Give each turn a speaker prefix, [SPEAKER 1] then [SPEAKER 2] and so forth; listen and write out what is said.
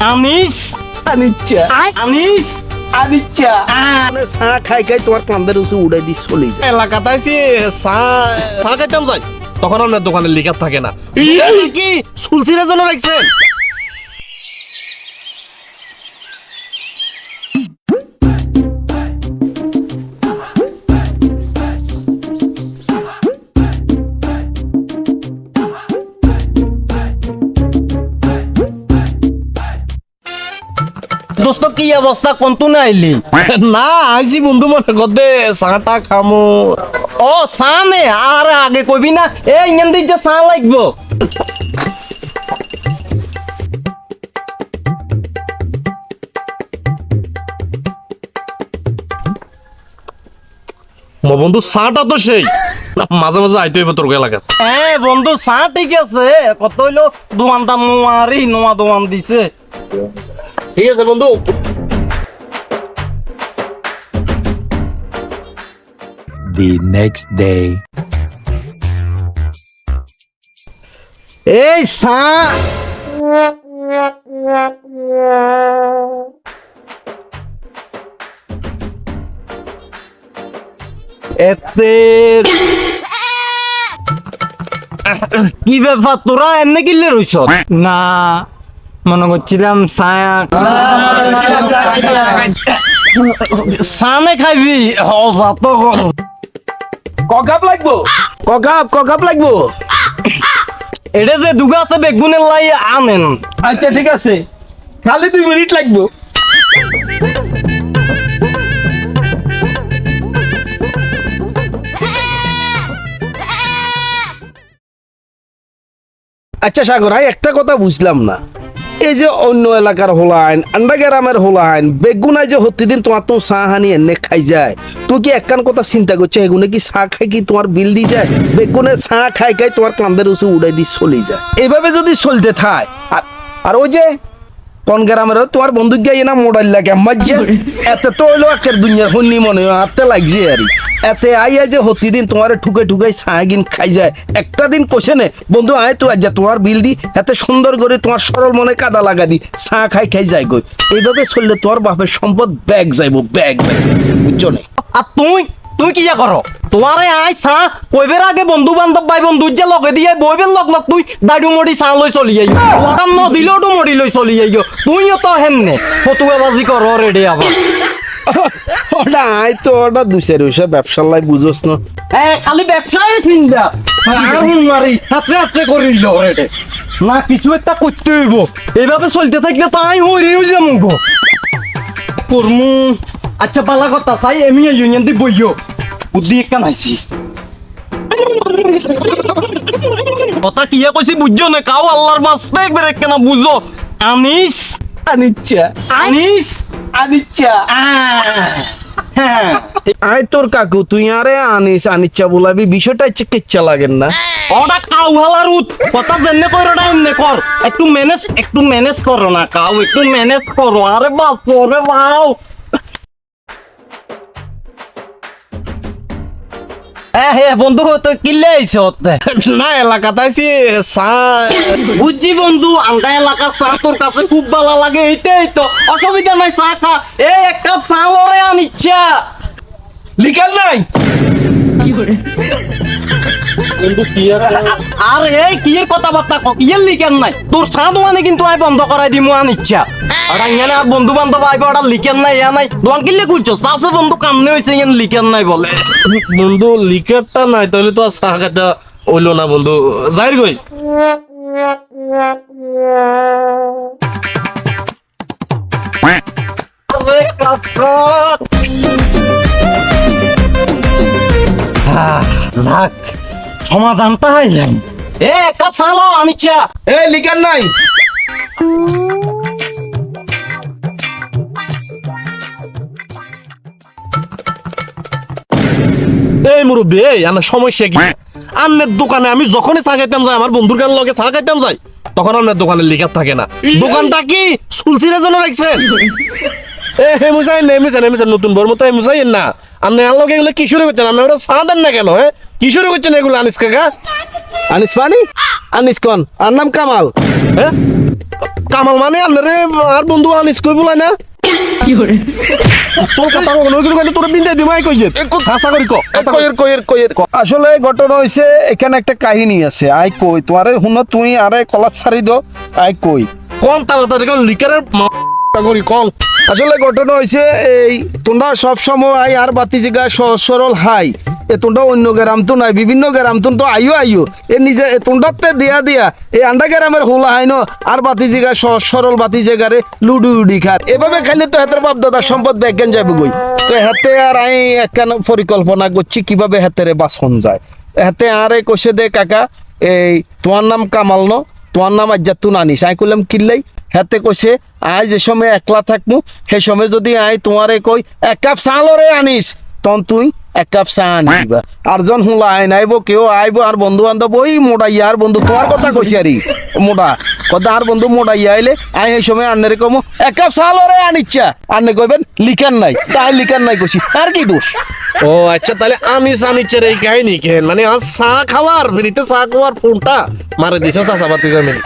[SPEAKER 1] আনিস।
[SPEAKER 2] আনিচ্ছা।
[SPEAKER 1] আমিষ
[SPEAKER 2] আনিচ্ছা।
[SPEAKER 1] আহ,
[SPEAKER 2] মানে চা খাই খাই তোমার কান্দের উঁচু উড়াই দিয়ে চলে যায়
[SPEAKER 3] এলাকাতে আইসি চা চা খাইতাম যাই। তখন আপনার দোকানে লেখা থাকে না। কি সুলসিরা জন্য রাখছেন?
[SPEAKER 1] দোস্ত কি অবস্থা? কোন তুই না আইলি?
[SPEAKER 3] না আইসি বন্ধু মনে করতে চাটা খামো।
[SPEAKER 1] ও চা নে? আর আগে কইবি না। এ ইঞ্জান দিক যে চা লাগবো।
[SPEAKER 3] বন্ধু চাটা তো সেই। মাঝে মাঝে আইতে হইব তোর এলাকাত
[SPEAKER 1] হ্যাঁ বন্ধু চা ঠিক আছে। কত হইল? দোয়ানটা নোয়ারি নোয়া দোয়ান দিছে।
[SPEAKER 3] ঠিক আছে বন্ধু।
[SPEAKER 4] The next day.
[SPEAKER 1] এই চা এতে কি ব্যাপার তোরা এনে কিনলে রইছ না। মনে করছিলাম ছায়া সানে খাইবি। হজা তো
[SPEAKER 2] ককাপ লাগবো? ককাপ ককাপ লাগবো।
[SPEAKER 1] এটা যে দুগা আছে বেগুনের লাই আনেন।
[SPEAKER 2] আচ্ছা ঠিক আছে। খালি দুই মিনিট লাগবো। আচ্ছা সাগর ভাই একটা কথা বুঝলাম না। এই যে অন্য এলাকার হোলা আইন আন্ডা গ্রামের হোলা আইন, বেগুনায় যে প্রতিদিন তোমার তো চা হানি এনে খাই যায়। তুই কি একখান কথা চিন্তা করছ, এগুনে কি চা খাই কি তোমার বিল দি যায়? বেগুনে চা খাই খাই তোমার কান্দের উঁচু উড়াই দিয়ে চলে যায়। এইভাবে যদি চলতে থাক আর আর ওই যে কোন গ্রামের তোমার বন্ধু গিয়ে না মোবাইল লাগে মাঝে এতে তো হইল একের দুনিয়ার হন্নি মনে হাতে লাগছে আর এতে আইয়া যে প্রতিদিন তোমার ঠুকে ঠুকে সাহাগিন খাই যায়। একটা দিন কোশে নে। বন্ধু, আয় তো আজ তোমার বিল দি। এতে সুন্দর করে তোমার সরল মনে কাদা লাগা দি। চা খাই খাই যায় গই এইভাবে চললে তোমার বাপের সম্পদ ব্যাগ যাইবো ব্যাগ যাইবো। বুঝছ না
[SPEAKER 1] আর তুই তুই কি যা করো? তোমারে আই চা। কইবের আগে বন্ধু বান্ধব, ভাই বন্ধু যে লগে দিয়ে বইবের লগ লগ তুই দাইডু মডি চা লই চলি যাই ওটা ন দিলেও মডি লই চলি যাই তুইও তো হেমনে। ফতুয়া বাজি কর রেডি আবার।
[SPEAKER 2] ওটা আয় তো ওটা দুসের উসে ব্যবসার লাই বুঝোস না।
[SPEAKER 1] এ খালি ব্যবসায় চিন্তা। আর মারি হাতরে হাতরে করিল রেডে না কিছু একটা করতে হইব। এইভাবে চলতে থাকলে তো আমি হই যাম গো। করমু আচ্ছা পালা কথা চাই এমি ইউনিয়ন দি বইও বুদ্ধি একটা নাইছি। কথা কিয়া কইছি বুঝছ না কাও আল্লাহর বাস্তে একবার একখানা বুঝো। আনিস
[SPEAKER 2] আনিচ্ছা
[SPEAKER 1] আনিস।
[SPEAKER 2] আনিচ্ছা। আয় তোর কাকু, তুই আরে আনিস, আনিচ্ছা বলাবি, বিষয়টা কিচ্ছা লাগেন না।
[SPEAKER 1] ওটা কাউ হালার উত, কথা জেনে কর ওটা এমনি কর। একটু ম্যানেজ একটু ম্যানেজ করো না কাউ, একটু ম্যানেজ করো। আরে বাপ রে বাও হ্যাঁ হ্যাঁ বন্ধু তো কিনলে আইছ?
[SPEAKER 3] না এলাকাতে আইসি চা।
[SPEAKER 1] বুঝছি বন্ধু আমরা এলাকা চা তোর কাছে খুব ভালো লাগে এইটাই তো। অসুবিধা নাই চা খা। এ এক কাপ চা লরে আনিচ্ছা।
[SPEAKER 2] লিখাল নাই?
[SPEAKER 3] কি আর
[SPEAKER 1] আর এই কিয়ের কথাবার্তা কক ইয়ের লিখেন নাই। তোর সাধু মানে কিন্তু আই বন্ধ করাই দিমু আন ইচ্ছা। আর এখানে আর বন্ধু বান্ধব আইব ওটা লিখেন নাই ইয়া নাই। দোকান কিনলে করছ চাষে বন্ধু কামনে হয়েছে এখানে লিখেন নাই বলে।
[SPEAKER 3] বন্ধু লিকারটা নাই তাহলে তো আর চা খাইতে হইল না বন্ধু। যাই গই
[SPEAKER 1] যাক। সমাধানটা হাইলাম। এ কাপ চালো আনিচ্ছা
[SPEAKER 2] এ লিখাল নাই।
[SPEAKER 3] এই মুরব্বী এই আমার সমস্যা কি আন্নের দোকানে আমি যখনই চা খাইতাম যাই আমার বন্ধুর গান লগে চা খাইতাম যাই তখন আপনার দোকানে লিখার থাকে না। দোকানটা কি? সুলসিরের জন্য রাখছেন? এ হে মুসাইন নে মুসাইন মুসাইন নতুন বর মতো মুসাইন না। আপনি আর লগে এগুলো কি শুরু করছেন? আপনি ওরা চা দেন না কেন হ্যাঁ? কি শুরু করছেন এগুলো আনিস কাকা?
[SPEAKER 2] আনিস পানি আনিস কন? আর নাম কামাল।
[SPEAKER 3] হ্যাঁ? কামাল মানে আন্নারে আর বন্ধু আনিস কই বলাই না? আসল করি
[SPEAKER 2] ঘটনা হইছে এখানে একটা কাহিনী আছে আই কই? তোমারে হুন তুই আরে কলা ছাড়ি দো আই কই।
[SPEAKER 3] কোন তাড়াতাড়ি লিকারের করি কোন
[SPEAKER 2] আসলে ঘটনা হয়েছে এই, তোমরা সব সময় আর বাতি সহজ সরল হাই। এ তোমরা অন্য গ্রাম তো নাই, বিভিন্ন গ্রাম তো তো আইও আইও। এ নিজে তোমরাতে দিয়া দিয়া, এই আন্ডা গ্রামের হোলা হাই ন, আর বাতি সহজ সরল বাতি জায়গারে লুডু উডি খার এভাবে খাইলে তো হাতের বাপ দাদা সম্পদ ব্যাজ্ঞান যাবে গই তো হাতে আর আই একখান পরিকল্পনা করছি কীভাবে হাতেরে বাসন যায়। হাতে আরে কষে দে কাকা, এই, তোমার নাম কামাল ন তোমার নাম আজ্জাতুন নানি আমি কইলাম, কিল্লাই? হাতে কইছে, আই যে সময় একলা থাকব সে সময় যদি আই তোমারে কই, এক কাপ চালরে আনিস। তখন তুই এক কাপ চা আনিবা। আর জন হুলা আইন আইব কেউ আইব, আর বন্ধু বান্ধব ওই মোটা ইয়ার বন্ধু, তোমার কথা কইছি আরি মোটা। কথা আর বন্ধু মোটা ইয়া আইলে, আই এই সময় আন্নারে কমো, এক কাপ চাল ওরে আনিচ্ছা। আন্নে কইবেন, লিখান নাই। তাই লিখান নাই কইছি আর কি দোষ?
[SPEAKER 3] ও আচ্ছা তাহলে আমি আনিচের এই কাহিনী কেন মানে আজ চা খাওয়ার, ফ্রিতে চা খাওয়ার ফোনটা মারে দিছে চাষাবাতি জমিন।